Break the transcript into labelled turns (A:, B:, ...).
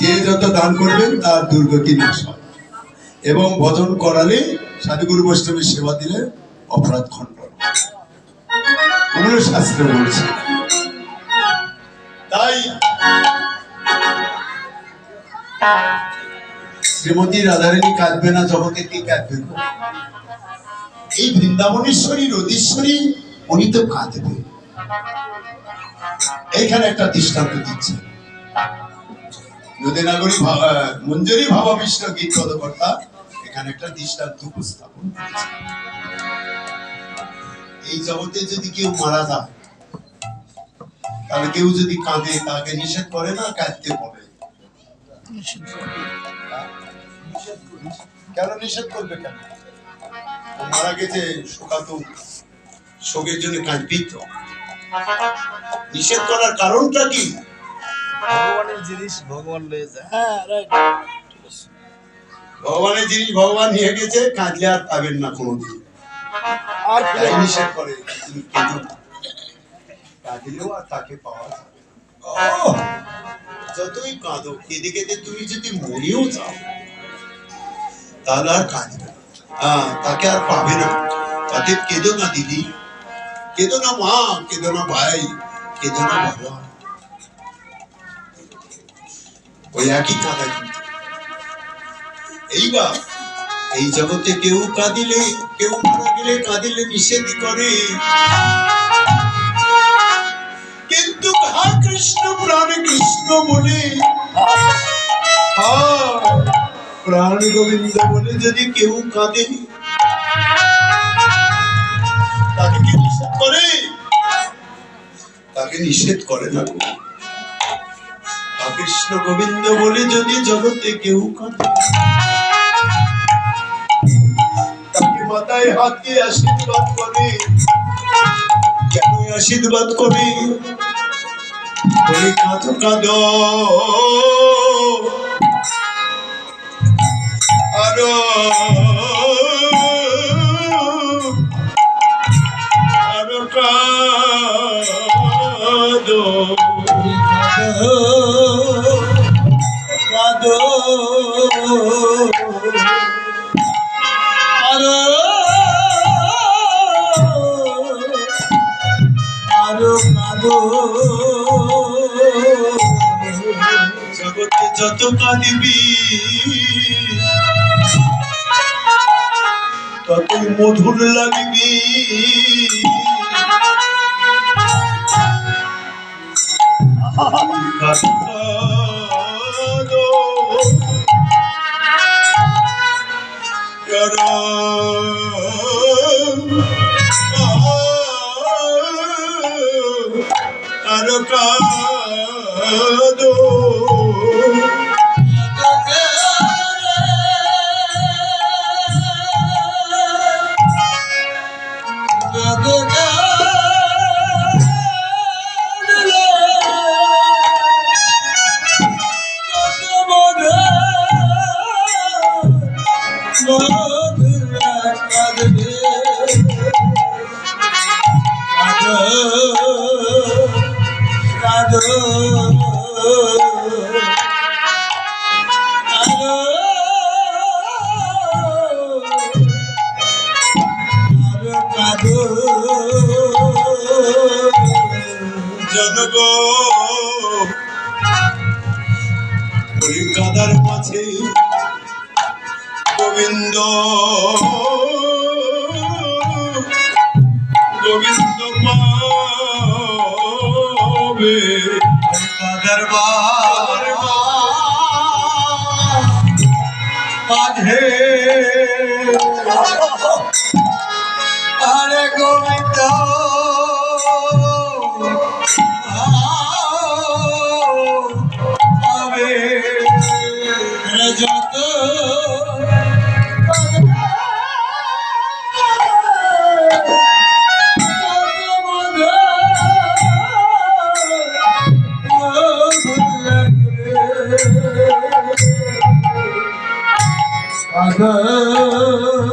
A: যে যত দান করবেন তার দুর্গতি নাশ হয় এবং ভজন করালে সাধুগুরু বৈষ্ণবের সেবা দিলে অপরাধ খণ্ডন। ওগুলো শাস্ত্রে বলছে তাই শ্রীমতী রাধারানী কাঁদবে না, জগতে কে কাঁদবে? এই বৃন্দাবনেশ্বরী, রদীশ্বরী, উনি তো কাঁদবে এইখানে একটা দৃষ্টান্ত দিচ্ছে নদীনাগরী মঞ্জুরি ভাবাবিষ্ট গীত পদকর্তা এখানে একটা দৃষ্টান্ত উপস্থাপন এই জগতে যদি কেউ মারা যায় তাহলে কেউ যদি কাঁদে তাকে নিষেধ করে না কাঁদতে বলে? কেন নিষেধ করবে কেন? মারা গেছে শোকাতো শোকের জন্য কাঁদবি তো। নিষেধ করার কারণটা কি?
B: ভগবানের জিনিস ভগবান লয়ে যায়। হ্যাঁ।
A: ভগবানের জিনিস ভগবান নিয়ে গেছে কাঁদলে আর পাবেন না কোনোদিন।
B: আর
A: নিষেধ করে। কাঁদিলেও আর তাকে পাওয়া যাবে। যতই কাঁদো কেঁদে কেঁদে তুমি যদি মরেও যাও তাহলে আর কাঁদবে হ্যাঁ তাকে আর পাবে না। তাদের কেঁদো না দিদি। কেঁদো না মা কেঁদো না ভাই কেঁদো না বাবা ওই একই কাঁদা কিন্তু এইবার এই জগতে কেউ কাঁদিলে, কেউ মারা গেলে কাঁদিলে নিষেধ করে। কিন্তু হা কৃষ্ণ প্রাণ কৃষ্ণ বলে প্রাণ গোবিন্দ বলে যদি কেউ কাঁদে, তাকে কি নিষেধ করে? তাকে নিষেধ করে না। কৃষ্ণ গোবিন্দ বলে যদি জগতে কেউ তাকে মাথায় আশীর্বাদ করে। কেন আশীর্বাদ করে? বলে, কাঁদো কাঁদো। জগতে যত কাঁদিবি ততই মধুর লাগবি। কাঁদো কাঁদো জনগ কাদার মাঝে গোবিন্দ গোবিন্দ পাবে কাদার
B: You.